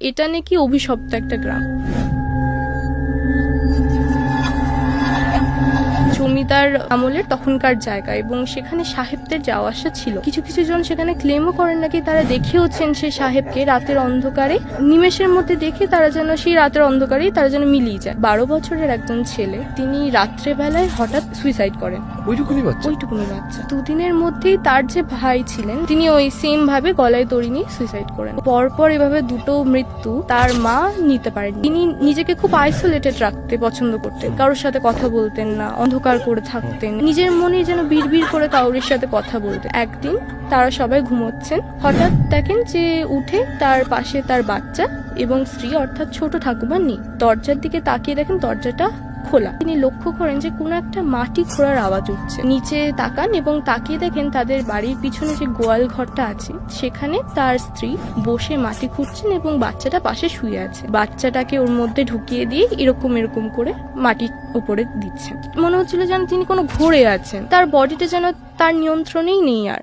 এটা নাকি অভিশপ্ত একটা গ্রাম। জমিদার আমলের তখনকার জায়গা এবং সেখানে সাহেবদের যাওয়া আসা ছিল। কিছু কিছু জন সেখানে ক্লেমও করেন নাকি তারা দেখেওছেন সেই সাহেবকে রাতের অন্ধকারে। নিমেষের মধ্যে দেখে তারা যেন সেই রাতের অন্ধকারেই তারা যেন মিলিয়ে যায়। বারো বছরের একজন ছেলে তিনি রাত্রেবেলায় হঠাৎ সুইসাইড করেন। ওইটুকুনি বাচ্চা? ওইটুকুনি বাচ্চা। দুদিনের মধ্যেই তার যে ভাই ছিলেন তিনি ওই সেম ভাবে গলায় দড়ি নিয়ে সুইসাইড করেন। পরপর এভাবে দুটো মৃত্যু তার মা নিতে পারেন তিনি নিজেকে খুব আইসোলেটেড রাখতে পছন্দ করতেন। কারোর সাথে কথা বলতেন না অন্ধকার করে থাকতেন। নিজের মনে যেন বিড়বিড় করে কাউরির সাথে কথা বলতেন। একদিন তারা সবাই ঘুমোচ্ছেন। হঠাৎ দেখেন যে উঠে তার পাশে তার বাচ্চা এবং স্ত্রী, অর্থাৎ ছোট ঠাকুমা নেই দরজার দিকে তাকিয়ে দেখেন দরজাটা খোলা। তিনি লক্ষ্য করেন যে কোনো একটা মাটি খোঁড়ার আওয়াজ উঠছে। নিচে তাকান এবং তাকিয়ে দেখেন তাদের বাড়ির পিছনে যে গোয়াল ঘরটা আছে, সেখানে তার স্ত্রী বসে মাটি খুঁড়ছেন এবং বাচ্চাটা পাশে শুয়ে আছে। বাচ্চাটাকে ওর মধ্যে ঢুকিয়ে দিয়ে এরকম এরকম করে মাটির উপরে দিচ্ছেন। মনে হচ্ছিল যেন তিনি কোনো ঘুরে আছেন। তার বডিটা যেন তার নিয়ন্ত্রণেই নেই আর।